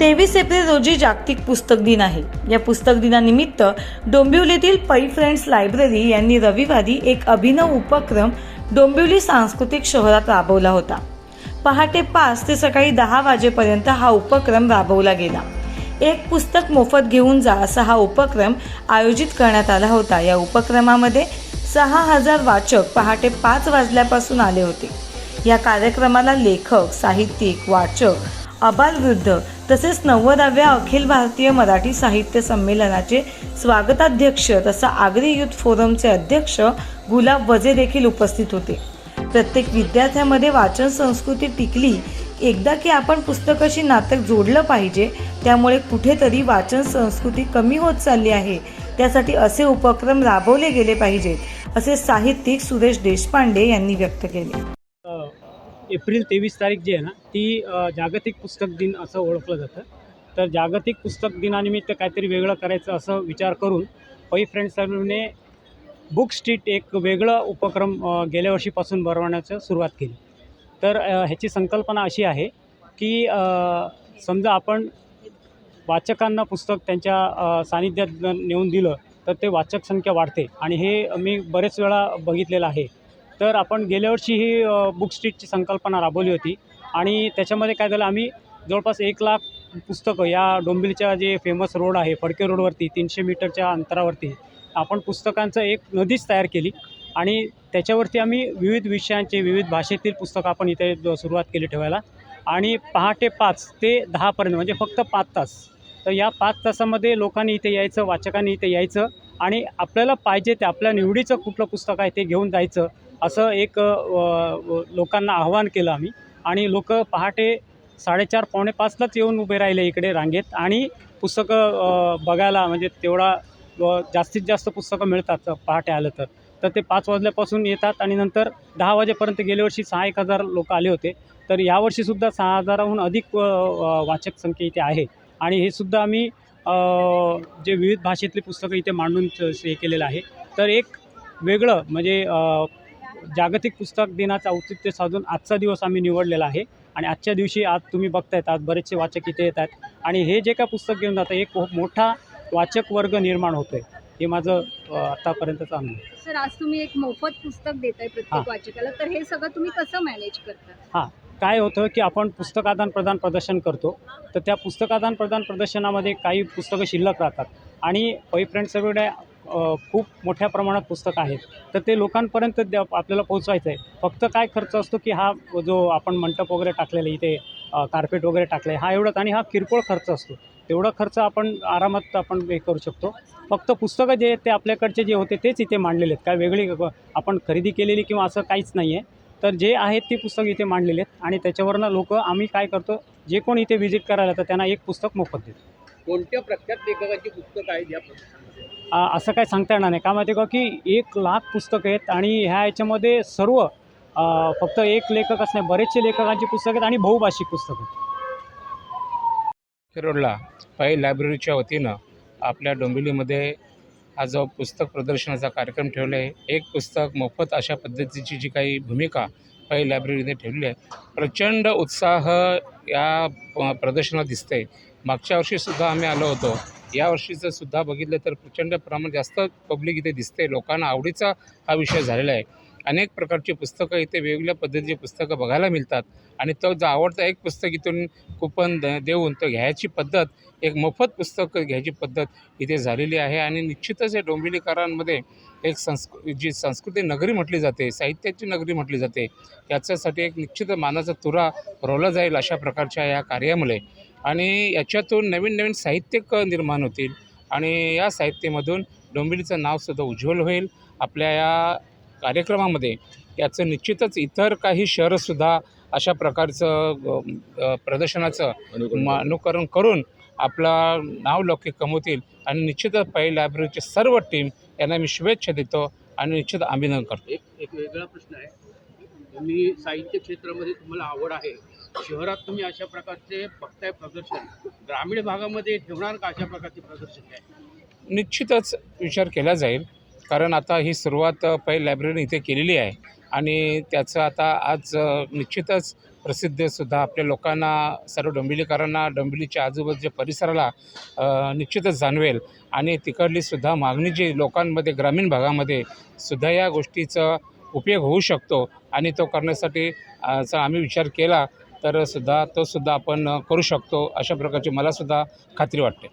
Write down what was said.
तेवीस एप्रिल रोजी जागतिक पुस्तक दिन आहे. या पुस्तक दिनानिमित्त डोंबिवलीतील पै फ्रेंड्स लायब्ररी यांनी रविवारी एक अभिनव उपक्रम डोंबिवली सांस्कृतिक शहरात राबवला होता. पहाटे पाच ते सकाळी दहा वाजेपर्यंत हा उपक्रम राबवला गेला. एक पुस्तक मोफत घेऊन जा असा हा उपक्रम आयोजित करण्यात आला होता. या उपक्रमामध्ये सहा हजार वाचक पहाटे पाच वाजल्यापासून आले होते. या कार्यक्रमाला लेखक साहित्यिक वाचक आबालवृद्ध तसेच नव्वदाव्या अखिल भारतीय मराठी साहित्य संमेलनाचे स्वागताध्यक्ष तसा आगरी युथ फोरमचे अध्यक्ष गुलाब वजे देखील उपस्थित होते. प्रत्येक विद्यार्थ्यामध्ये वाचन संस्कृती टिकली एकदा की आपण पुस्तकाशी नाटक जोडलं पाहिजे त्यामुळे कुठेतरी वाचन संस्कृती कमी होत चालली आहे. त्यासाठी असे उपक्रम राबवले गेले पाहिजेत असे साहित्यिक सुरेश देशपांडे यांनी व्यक्त केले. एप्रिल तेवीस तारीख जी आहे ना ती जागतिक पुस्तक दिन असं ओळखलं जातं. तर जागतिक पुस्तक दिनानिमित्त काहीतरी वेगळं करायचं असं विचार करून पै फ्रेंड्स सर्वने बुक स्ट्रीट एक वेगळं उपक्रम गेल्या वर्षीपासून बनवण्याचं सुरुवात केली. तर ह्याची संकल्पना अशी आहे की समजा आपण वाचकांना पुस्तक त्यांच्या सानिध्यात नेऊन दिलं तर ते वाचक संख्या वाढते. आणि हे मी बरेच वेळा बघितलेलं आहे. तर आपण गेल्या वर्षी ही बुक स्ट्रीटची संकल्पना राबवली होती. आणि त्याच्यामध्ये काय झालं आम्ही जवळपास एक लाख पुस्तकं या डोंबिवलीच्या जे फेमस रोड आहे फडके रोडवरती तीनशे मीटरच्या अंतरावरती आपण पुस्तकांचं एक नदीच तयार केली. आणि त्याच्यावरती आम्ही विविध विषयांचे विविध भाषेतील पुस्तकं आपण इथे सुरुवात केली ठेवायला. आणि पहाटे पाच ते दहापर्यंत म्हणजे फक्त पाच तास. तर या पाच तासामध्ये लोकांनी इथे यायचं वाचकांनी इथे यायचं आणि आपल्याला पाहिजे ते आपल्या निवडीचं कुठलं पुस्तक आहे ते घेऊन जायचं. असं एक व- लोकांना आव्हान केलं आम्ही. आणि लोक पहाटे साडेचार पावणे पाचलाच येऊन उभे राहिले इकडे रांगेत. आणि पुस्तकं बघायला म्हणजे तेवढा जास्तीत जास्त पुस्तकं मिळतात पहाटे आलं तर. तर ते पाच वाजल्यापासून येतात आणि नंतर दहा वाजेपर्यंत गेल्या वर्षी सहा एक हजार लोक आले होते. तर यावर्षीसुद्धा सहा हजाराहून अधिक वाचक संख्या इथे आहे. आणि हे सुद्धा आम्ही जे विविध भाषेतली पुस्तकं इथे मांडून हे केलेलं आहे. तर एक वेगळं म्हणजे जागतिक पुस्तक दिनाचं औचित्य साधून आजचा दिवस आम्ही निवडलेला आहे. आणि आजच्या दिवशी आज तुम्ही बघतायत आज बरेचसे वाचक इथे येत आहेत आणि हे जे काय पुस्तक घेऊन जातं एक खूप मोठा वाचक वर्ग निर्माण होतो आहे हे माझं अ, आत्तापर्यंतचं अनुभव आहे. सर आज तुम्ही एक मोफत पुस्तक देताय हां. प्रत्येक वाचकाला. तर हे सगळं तुम्ही कसं मॅनेज करता? काय होतं की आपण पुस्तक आदान प्रदान प्रदर्शन करतो. तर त्या पुस्तक आदान प्रदान प्रदर्शनामध्ये काही पुस्तकं शिल्लक राहतात. आणि पै फ्रेंड्स सगळे खूप मोठ्या प्रमाणात पुस्तकं आहेत. तर ते लोकांपर्यंत द्या आपल्याला पोहोचवायचं आहे. फक्त काय खर्च असतो की हा जो आपण मंडप वगैरे टाकलेला आहे इथे कार्पेट वगैरे टाकलं आहे हा एवढाच आणि हा किरकोळ खर्च असतो. तेवढा खर्च आपण आरामात आपण हे करू शकतो. फक्त पुस्तकं जे आहेत ते आपल्याकडचे जे होते तेच इथे मांडलेले आहेत. काय वेगळी आपण खरेदी केलेली किंवा असं काहीच नाही आहे. तर जे आहेत ती पुस्तक इथे मांडलेले आहेत आणि त्याच्यावरनं लोक आम्ही काय करतो जे कोण इथे व्हिजिट करायला तर त्यांना एक पुस्तक मोफत देतो. कोणत्या प्रख्यात लेखकाची पुस्तकं आहेत या असं काय सांगता येणार नाही. का माहिती आहे का की एक लाख पुस्तकं आहेत आणि ह्या याच्यामध्ये सर्व फक्त एक लेखकच नाही बरेचसे लेखकांची पुस्तकं आहेत आणि बहुभाषिक पुस्तकं आहेत. रोडला लायब्ररीच्या वतीनं आपल्या डोंबिवलीमध्ये हा जो पुस्तक प्रदर्शनाचा कार्यक्रम ठेवला आहे. एक पुस्तक मोफत अशा पद्धतीची जी काही भूमिका पै लायब्ररीने ठेवली आहे. प्रचंड उत्साह या प्रदर्शनात दिसते मागच्या वर्षीसुद्धा आम्ही आलो होतो. यावर्षीचं सुद्धा बघितलं तर प्रचंड प्रमाणात जास्त पब्लिक इथे दिसते लोकांना आवडीचा हा विषय झालेला आहे. अनेक प्रकारची पुस्तकं इथे वेगवेगळ्या पद्धतीची पुस्तकं बघायला मिळतात. आणि तो जो आवडता एक पुस्तक इथून कुपन द देऊन तो घ्यायची पद्धत एक मोफत पुस्तक घ्यायची पद्धत इथे झालेली आहे. आणि निश्चितच या डोंबिवलीकरांमध्ये एक संस्कृ जी संस्कृती नगरी म्हटली जाते साहित्याची नगरी म्हटली जाते याच्यासाठी एक निश्चित मानाचा तुरा रोवला जाईल अशा प्रकारच्या या कार्यामुळे. आणि याच्यातून नवीन नवीन साहित्यिक निर्माण होतील. आणि या साहित्यामधून डोंबिवलीचं नावसुद्धा उज्ज्वल होईल. आपल्या या कार्यक्रमामध्ये याचं निश्चितच इतर काही शहरंसुद्धा अशा प्रकारचं प्रदर्शनाचं अनुकरण करून आपला नाव लौकिक कमवतील. आणि निश्चितच पै लायब्ररीची सर्व टीम यांना मी शुभेच्छा देतो आणि निश्चित अभिनंदन करतो. एक एक वेगळा प्रश्न आहे. तुम्ही साहित्य क्षेत्रामध्ये तुम्हाला आवड आहे. शहरात तुम्ही अशा प्रकारचे बघताय प्रदर्शन. ग्रामीण भागामध्ये ठेवणार का अशा प्रकारचे प्रदर्शन आहे निश्चितच विचार केला जाईल. कारण आता ही सुरुवात पै लायब्ररी इथे केलेली आहे. आणि त्याचं आता आज निश्चितच प्रसिद्धीसुद्धा आपल्या लोकांना सर्व डोंबिवलीकरांना डोंबिवलीच्या आजूबाजूच्या परिसराला निश्चितच जाणवेल. आणि तिकडलीसुद्धा मागणी जी लोकांमध्ये ग्रामीण भागामध्ये सुद्धा या गोष्टीचं उपयोग होऊ शकतो आणि तो करण्यासाठी जर चा आम्ही विचार केला तर सुद्धा तो सुद्धा आपण करू शकतो अशा प्रकारची मलासुद्धा खात्री वाटते.